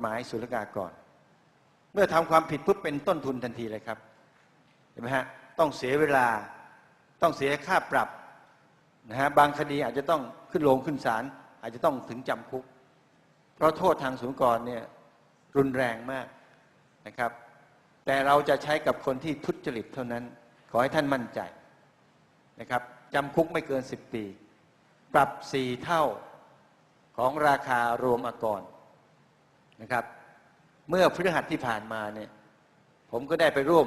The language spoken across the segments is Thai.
หมายศุลกากร เมื่อทำความผิดปุ๊บเป็นต้นทุนทันทีเลยครับเห็นไหมฮะต้องเสียเวลาต้องเสียค่าปรับนะฮะบางคดีอาจจะต้องขึ้นโรงขึ้นศาลอาจจะต้องถึงจำคุก เพราะโทษทางศุลกากรเนี่ยรุนแรงมากนะครับ แต่เราจะใช้กับคนที่ทุจริตเท่านั้น ขอให้ท่านมั่นใจนะครับจำคุกไม่เกิน 10 ปี ปรับ 4 เท่าของราคารวมอากร นะครับ เมื่อพฤหัสที่ผ่านมาเนี่ยผมก็ได้ไปร่วม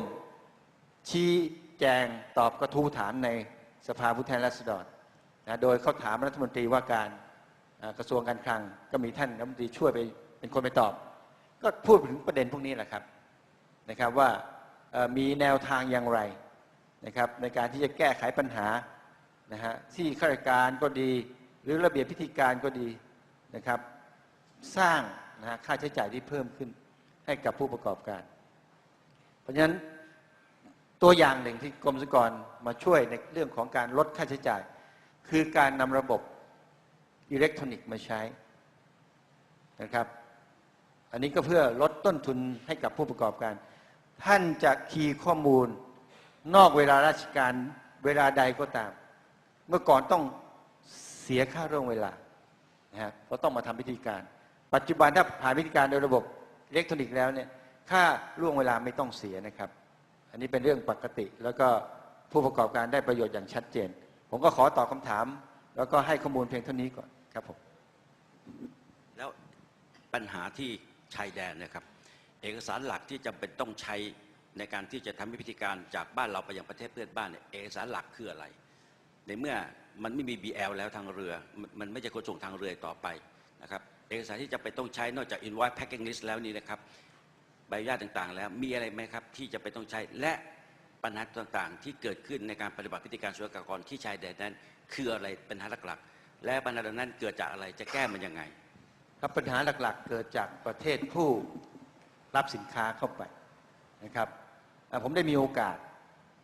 ชี้แจงตอบกระทู้ถามในสภาผู้แทนราษฎรนะโดยเขาถามรัฐมนตรีว่าการกระทรวงการคลังก็มีท่านรัฐมนตรีช่วยไปเป็นคนไปตอบ ก็พูดถึงประเด็นพวกนี้แหละครับนะครับว่ามีแนวทางอย่างไรนะครับในการที่จะแก้ไขปัญหานะฮะที่ข้าราชการก็ดี หรือระเบียบพิธีการก็ดีนะครับ สร้าง นะฮะค่าใช้จ่ายที่เพิ่มขึ้นให้กับผู้ประกอบการ เพราะฉะนั้นตัวอย่างหนึ่งที่กรมสรรพากรมาช่วยในเรื่องของการลดค่าใช้จ่าย คือการนำระบบอิเล็กทรอนิกส์มาใช้นะครับ อันนี้ก็เพื่อลดต้นทุนให้กับผู้ประกอบการ ท่านจะคีย์ข้อมูลนอกเวลาราชการเวลาใดก็ตาม เมื่อก่อนต้องเสียค่าร่วงเวลานะฮะเพราะต้องมาทำพิธีการ ปัจจุบันถ้าผ่านพิธีการโดยระบบอิเล็กทรอนิกส์แล้วเนี่ยค่าล่วงเวลาไม่ต้องเสียนะครับ อันนี้เป็นเรื่องปกติ แล้วก็ผู้ประกอบการได้ประโยชน์อย่างชัดเจน ผมก็ขอตอบคำถาม แล้วก็ให้ข้อมูลเพียงเท่านี้ก่อนครับผมแล้วปัญหาที่ชายแดนนะครับ เอกสารหลักที่จำเป็นต้องใช้ในการที่จะทำพิธีการจากบ้านเราไปยังประเทศเพื่อนบ้านเนี่ยเอกสารหลักคืออะไร ในเมื่อมันไม่มี BL แล้วทางเรือมมันไม่จะขนส่งทางเรือต่อไปนะครับ เอกสารที่จำเป็นต้องใช้นอกจาก invoice packing list แล้วนี่นะครับใบอนุญาตต่างๆ แล้วมีอะไรไหมครับที่จะไปต้องใช้และปัญหาต่างๆ ที่เกิดขึ้นในการปฏิบัติพิธีการศุลกากรที่ชายแดนนั้น คืออะไรปัญหาหลักๆ และปัญหาเหล่านั้นเกิดจากอะไรจะแก้มันยังไง ครับปัญหาหลักๆ เกิดจากประเทศผู้รับสินค้าเข้าไปนะครับผมได้มีโอกาส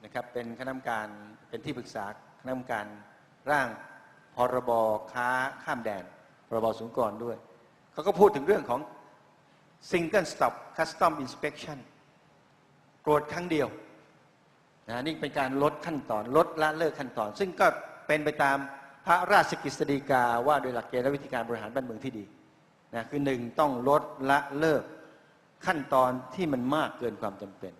นะครับเป็นคณะกรรมการเป็นที่ปรึกษาคณะกรรมการร่างพรบค้าข้ามแดนพรบสุลกรด้วย เขาก็พูดถึงเรื่องของ single stop custom inspection ตรวจครั้งเดียวนะนี่เป็นการลดขั้นตอน ลดละเลิกขั้นตอน ซึ่งก็เป็นไปตามพระราชกฤษฎีกาว่าโดยหลักเกณฑ์และวิธีการบริหารบ้านเมืองที่ดีนะคือหนึ่งต้องลดละเลิกขั้นตอนที่มันมากเกินความจำเป็น